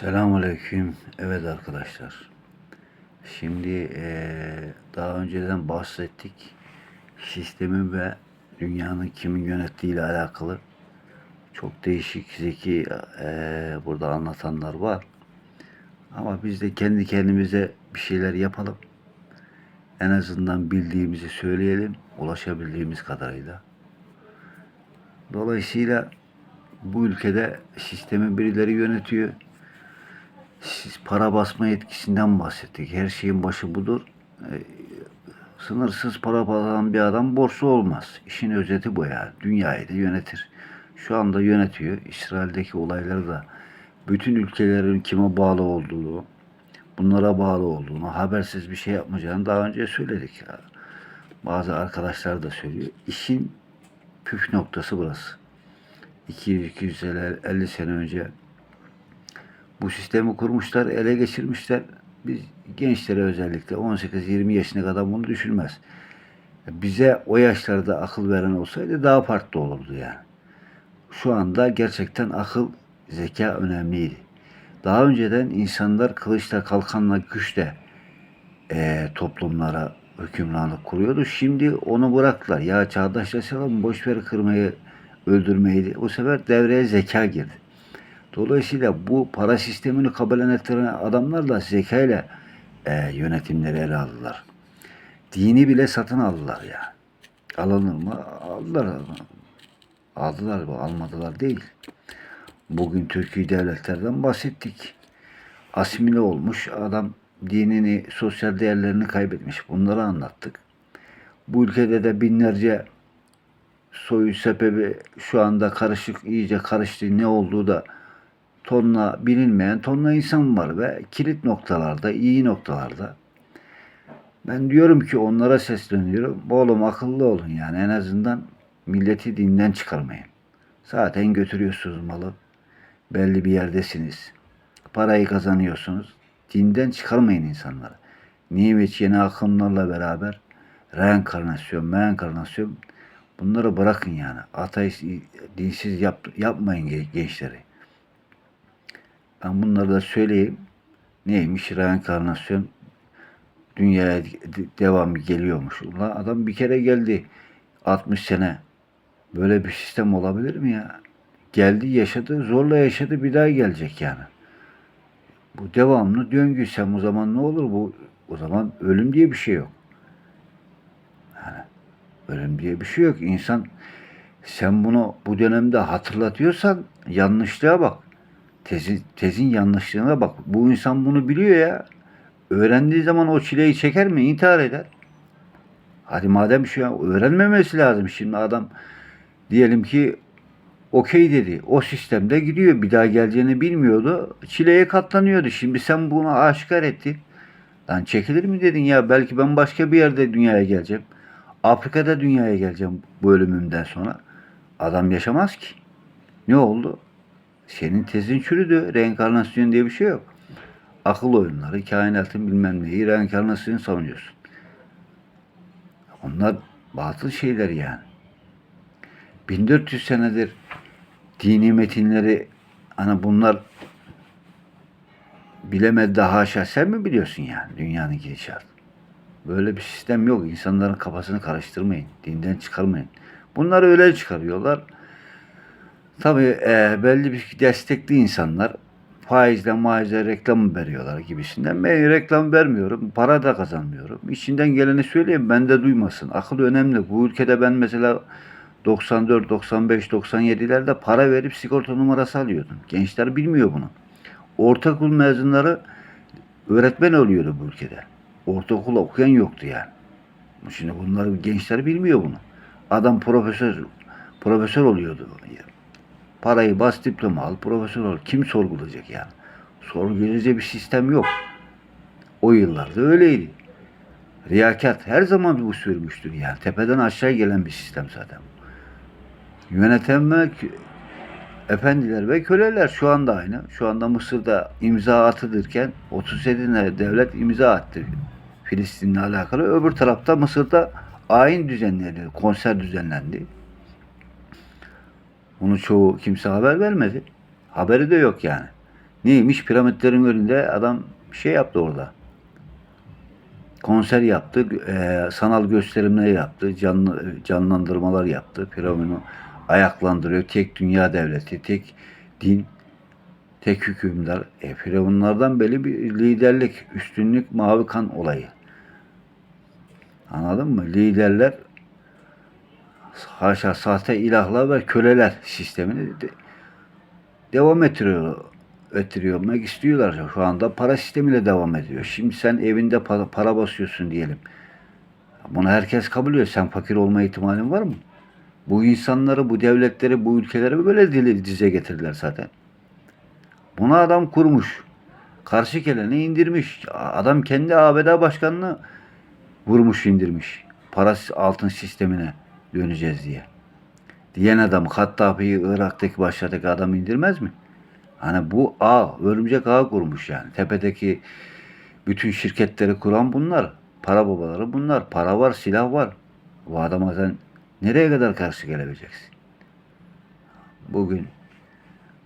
Selamünaleyküm. Evet arkadaşlar. Şimdi eee, daha önceden bahsettik. Sistemin ve dünyanın kimin yönettiği ile alakalı çok değişik zeki eee, burada anlatanlar var. Ama biz de kendi kendimize bir şeyler yapalım. En azından bildiğimizi söyleyelim. Ulaşabildiğimiz kadarıyla. Dolayısıyla bu ülkede sistemi birileri yönetiyor. Para basma yetkisinden bahsettik. Her şeyin başı budur. E, sınırsız para basan bir adam borçlu olmaz. İşin özeti bu yani. Dünyayı da yönetir. Şu anda yönetiyor. İsrail'deki olayları da bütün ülkelerin kime bağlı olduğunu, bunlara bağlı olduğunu, habersiz bir şey yapmayacağını daha önce söyledik. Ya. Bazı arkadaşlar da söylüyor. İşin püf noktası burası. 200-250 sene önce bu sistemi kurmuşlar, ele geçirmişler. Biz gençlere özellikle 18-20 yaşına kadar bunu düşünmez. Bize o yaşlarda akıl veren olsaydı daha farklı olurdu yani. Şu anda gerçekten akıl, zeka önemliydi. Daha önceden insanlar kılıçla, kalkanla, güçle eee, toplumlara hükümranlık kuruyordu. Şimdi onu bıraktılar. Ya çağdaşlaşalım, boş ver kırmayı, öldürmeyi. O sefer devreye zeka girdi. Dolayısıyla bu para sistemini kabul ettiren adamlar da zekayla e, yönetimleri ele aldılar. Dini bile satın aldılar ya. Alınır mı? Aldılar. Aldılar mı? Almadılar değil. Bugün Türkiye devletlerden bahsettik. Asimile olmuş adam dinini, sosyal değerlerini kaybetmiş. Bunları anlattık. Bu ülkede de binlerce soyu sebebi şu anda karışık, iyice karıştı. Ne olduğu da tonla bilinmeyen tonla insan var ve kilit noktalarda, iyi noktalarda. Ben diyorum ki onlara sesleniyorum. Oğlum akıllı olun yani en azından milleti dinden çıkarmayın. Zaten götürüyorsunuz malı. Belli bir yerdesiniz. Parayı kazanıyorsunuz. Dinden çıkarmayın insanları. Nimet yeni akımlarla beraber reenkarnasyon, meenkarnasyon bunları bırakın yani. Ateist, dinsiz yap, yapmayın gençleri. Ben bunları da söyleyeyim. Neymiş reenkarnasyon? Dünyaya devam geliyormuş. Ulan adam bir kere geldi. 60 sene. Böyle bir sistem olabilir mi ya? Geldi yaşadı zorla yaşadı bir daha gelecek yani. Bu devamlı döngü. Sen o zaman ne olur bu? O zaman ölüm diye bir şey yok. Yani ölüm diye bir şey yok. İnsan sen bunu bu dönemde hatırlatıyorsan yanlışlığa bak. Tezin, tezin yanlışlığına bak. Bu insan bunu biliyor ya. Öğrendiği zaman o çileyi çeker mi? İntihar eder. Hadi madem şu an öğrenmemesi lazım. Şimdi adam diyelim ki okey dedi. O sistemde gidiyor. Bir daha geleceğini bilmiyordu. Çileye katlanıyordu. Şimdi sen bunu aşikar ettin. Lan çekilir mi dedin ya? Belki ben başka bir yerde dünyaya geleceğim. Afrika'da dünyaya geleceğim bu ölümümden sonra. Adam yaşamaz ki. Ne oldu? Senin tezin çürüdü. Reenkarnasyon diye bir şey yok. Akıl oyunları, kainatın bilmem neyi, reenkarnasyonu savunuyorsun. Onlar batıl şeyler yani. 1400 senedir dini metinleri hani bunlar bilemedi daha haşa sen mi biliyorsun yani dünyanın gidişatı? Böyle bir sistem yok. İnsanların kafasını karıştırmayın. Dinden çıkarmayın. Bunları öyle çıkarıyorlar. Tabii e, belli bir destekli insanlar faizle maizle reklam veriyorlar gibisinden. Ben reklam vermiyorum. Para da kazanmıyorum. İçinden geleni söyleyeyim. Ben de duymasın. Akıl önemli. Bu ülkede ben mesela 94, 95, 97'lerde para verip sigorta numarası alıyordum. Gençler bilmiyor bunu. Ortaokul mezunları öğretmen oluyordu bu ülkede. Ortaokul okuyan yoktu yani. Şimdi bunları gençler bilmiyor bunu. Adam profesör profesör oluyordu. Parayı bas diploma al profesör ol. Kim sorgulayacak yani? Sorgulayacak bir sistem yok. O yıllarda öyleydi. Riyakat her zaman bu sürmüştür yani. Tepeden aşağı gelen bir sistem zaten. Yönetenmek efendiler ve köleler şu anda aynı. Şu anda Mısır'da imza atılırken 37 tane devlet imza attı. Filistin'le alakalı. Öbür tarafta Mısır'da ayin düzenlendi, konser düzenlendi. Bunu çoğu kimse haber vermedi. Haberi de yok yani. Neymiş? Piramitlerin önünde adam şey yaptı orada. Konser yaptı, eee, sanal gösterimler yaptı, canlı, canlandırmalar yaptı. Piramidi ayaklandırıyor. Tek dünya devleti, tek din, tek hükümdar. E, Firavunlardan belli bir liderlik, üstünlük, mavi kan olayı. Anladın mı? Liderler haşa sahte ilahlar ve köleler sistemini de- devam ettiriyor ettirmek istiyorlar. Şu anda para sistemiyle devam ediyor. Şimdi sen evinde para, para basıyorsun diyelim. Bunu herkes kabul ediyor. Sen fakir olma ihtimalin var mı? Bu insanları, bu devletleri, bu ülkeleri böyle dize getirdiler zaten. Bunu adam kurmuş. Karşı geleni indirmiş. Adam kendi ABD başkanını vurmuş indirmiş. Para altın sistemine döneceğiz diye. Diyen adam Hattafi'yi Irak'taki başlardaki adam indirmez mi? Hani bu ağ, örümcek ağ kurmuş yani. Tepedeki bütün şirketleri kuran bunlar. Para babaları bunlar. Para var, silah var. Bu adama sen nereye kadar karşı gelebileceksin? Bugün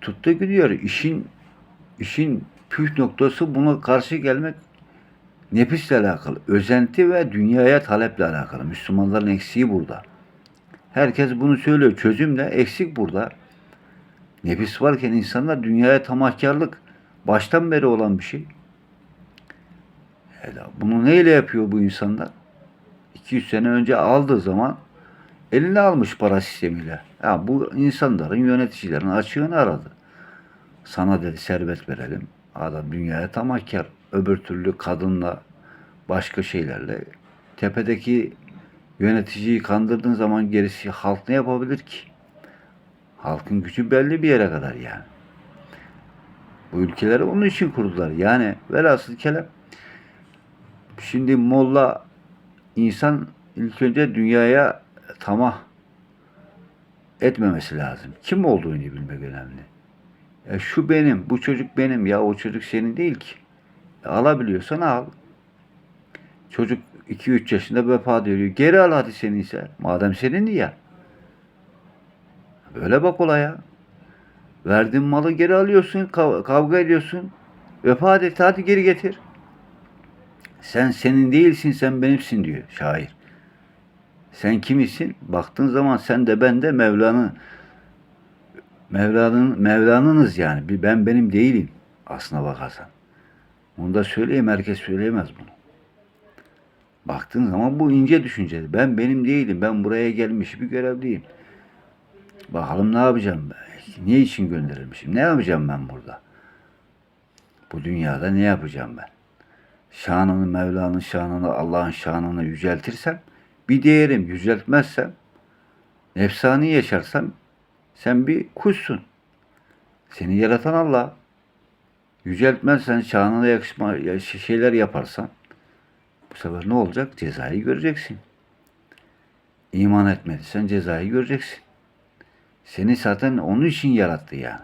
tuttu gidiyor. İşin işin püf noktası buna karşı gelmek nefisle alakalı. Özenti ve dünyaya taleple alakalı. Müslümanların eksiği burada. Herkes bunu söylüyor. Çözüm de eksik burada. Nefis varken insanlar dünyaya tamahkarlık baştan beri olan bir şey. Bunu neyle yapıyor bu insanlar? 200 sene önce aldığı zaman eline almış para sistemiyle. Ya bu insanların yöneticilerin açığını aradı. Sana dedi servet verelim. Adam dünyaya tamahkar. Öbür türlü kadınla başka şeylerle tepedeki yöneticiyi kandırdığın zaman gerisi halk ne yapabilir ki? Halkın gücü belli bir yere kadar yani. Bu ülkeleri onun için kurdular. Yani velhasıl kelam şimdi molla insan ilk önce dünyaya tamah etmemesi lazım. Kim olduğunu bilmek önemli. Ya şu benim, bu çocuk benim ya o çocuk senin değil ki. E, alabiliyorsan al. Çocuk 2-3 yaşında vefat ediyor. Geri al hadi seninse. Madem senin ya. Böyle bak olaya. Verdiğin malı geri alıyorsun, kav- kavga ediyorsun. Vefat et, hadi geri getir. Sen senin değilsin, sen benimsin diyor şair. Sen kimisin? Baktığın zaman sen de ben de Mevla'nın Mevla'nın Mevla'nınız yani. Ben benim değilim aslına bakarsan. Bunu da söyleyeyim, herkes söyleyemez bunu. Baktığın zaman bu ince düşünceli. Ben benim değilim. Ben buraya gelmiş bir görevliyim. Bakalım ne yapacağım ben? Ne için gönderilmişim? Ne yapacağım ben burada? Bu dünyada ne yapacağım ben? Şanını, Mevla'nın şanını, Allah'ın şanını yüceltirsem, bir değerim yüceltmezsem, nefsani yaşarsam, sen bir kuşsun. Seni yaratan Allah. Yüceltmezsen, şanına yakışma ya- şeyler yaparsan, bu sefer ne olacak? Cezayı göreceksin. İman etmediysen cezayı göreceksin. Seni zaten onun için yarattı yani.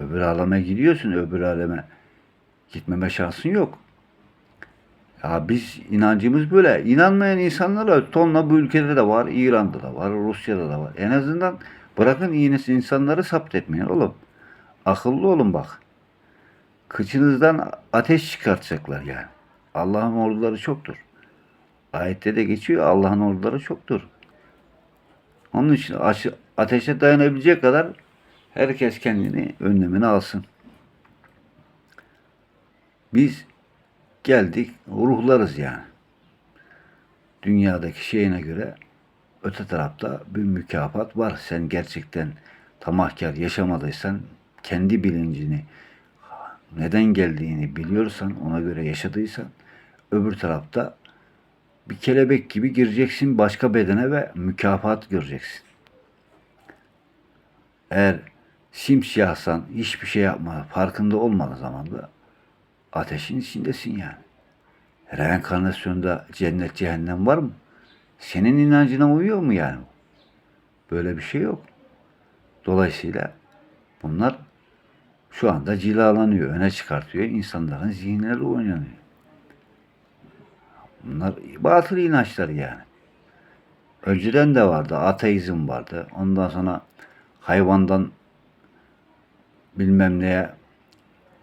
Öbür aleme gidiyorsun, öbür aleme gitmeme şansın yok. Ya biz inancımız böyle. İnanmayan insanlar tonla bu ülkede de var, İran'da da var, Rusya'da da var. En azından bırakın iğnesi insanları sapt etmeyin oğlum. Akıllı olun bak. Kıçınızdan ateş çıkartacaklar yani. Allah'ın orduları çoktur. Ayette de geçiyor Allah'ın orduları çoktur. Onun için ateşe dayanabilecek kadar herkes kendini önlemini alsın. Biz geldik ruhlarız yani. Dünyadaki şeyine göre öte tarafta bir mükafat var. Sen gerçekten tamahkar yaşamadıysan kendi bilincini neden geldiğini biliyorsan ona göre yaşadıysan öbür tarafta bir kelebek gibi gireceksin başka bedene ve mükafat göreceksin. Eğer simsiyahsan hiçbir şey yapma farkında olmadığı zaman da ateşin içindesin yani. Reenkarnasyonda cennet cehennem var mı? Senin inancına uyuyor mu yani? Böyle bir şey yok. Dolayısıyla bunlar şu anda cilalanıyor, öne çıkartıyor. insanların zihinleri oynanıyor. Bunlar batıl inançlar yani. Önceden de vardı. Ateizm vardı. Ondan sonra hayvandan bilmem neye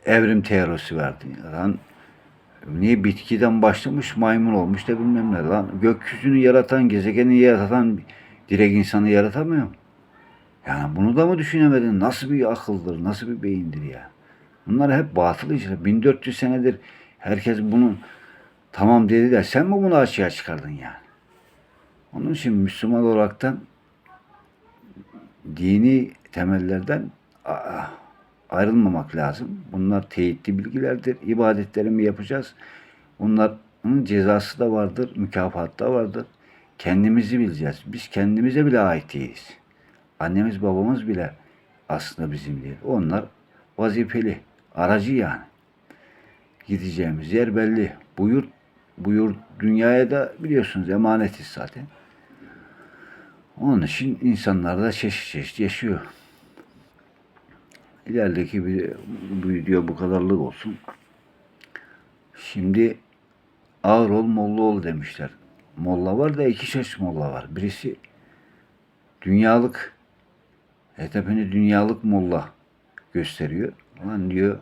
evrim teorisi verdi. Lan niye bitkiden başlamış maymun olmuş da bilmem ne lan. Gökyüzünü yaratan, gezegeni yaratan direkt insanı yaratamıyor mu? Yani bunu da mı düşünemedin? Nasıl bir akıldır, nasıl bir beyindir ya? Bunlar hep batıl işler. 1400 senedir herkes bunu tamam dedi de sen mi bunu açığa çıkardın yani? Onun için Müslüman olaraktan dini temellerden ayrılmamak lazım. Bunlar teyitli bilgilerdir. İbadetlerimi yapacağız. Bunların cezası da vardır, mükafatı da vardır. Kendimizi bileceğiz. Biz kendimize bile ait değiliz. Annemiz babamız bile aslında bizim değil. Onlar vazifeli, aracı yani. Gideceğimiz yer belli. Buyur, buyur dünyaya da biliyorsunuz emanetiz zaten. Onun için insanlar da çeşit çeşit yaşıyor. İlerideki bir, video bu kadarlık olsun. Şimdi ağır ol molla ol demişler. Molla var da iki çeşit molla var. Birisi dünyalık HDP'ni dünyalık molla gösteriyor. Ulan diyor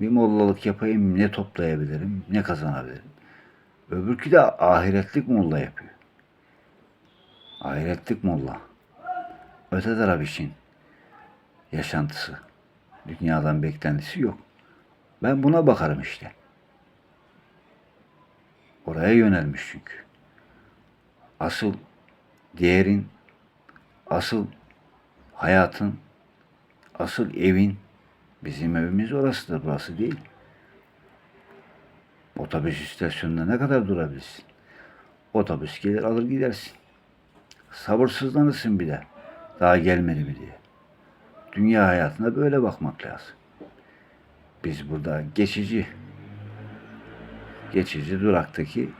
bir mollalık yapayım ne toplayabilirim, ne kazanabilirim. Öbürkü de ahiretlik molla yapıyor. Ahiretlik molla. Öte taraf için yaşantısı. Dünyadan beklentisi yok. Ben buna bakarım işte. Oraya yönelmiş çünkü. Asıl değerin, asıl hayatın, asıl evin, bizim evimiz orasıdır, burası değil. Otobüs istasyonunda ne kadar durabilirsin? Otobüs gelir alır gidersin. Sabırsızlanırsın bir de. Daha gelmedi mi diye. Dünya hayatına böyle bakmak lazım. Biz burada geçici, geçici duraktaki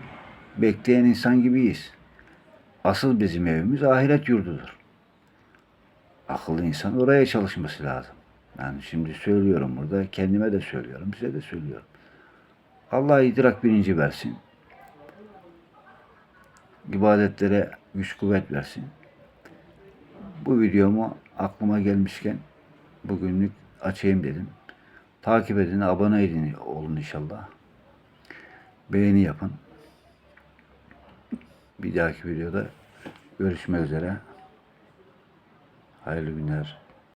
bekleyen insan gibiyiz. Asıl bizim evimiz ahiret yurdudur. Akıllı insan oraya çalışması lazım. Ben şimdi söylüyorum burada, kendime de söylüyorum, size de söylüyorum. Allah idrak bilinci versin. İbadetlere güç kuvvet versin. Bu videomu aklıma gelmişken bugünlük açayım dedim. Takip edin, abone edin olun inşallah. Beğeni yapın. Bir dahaki videoda görüşmek üzere. Hayırlı günler.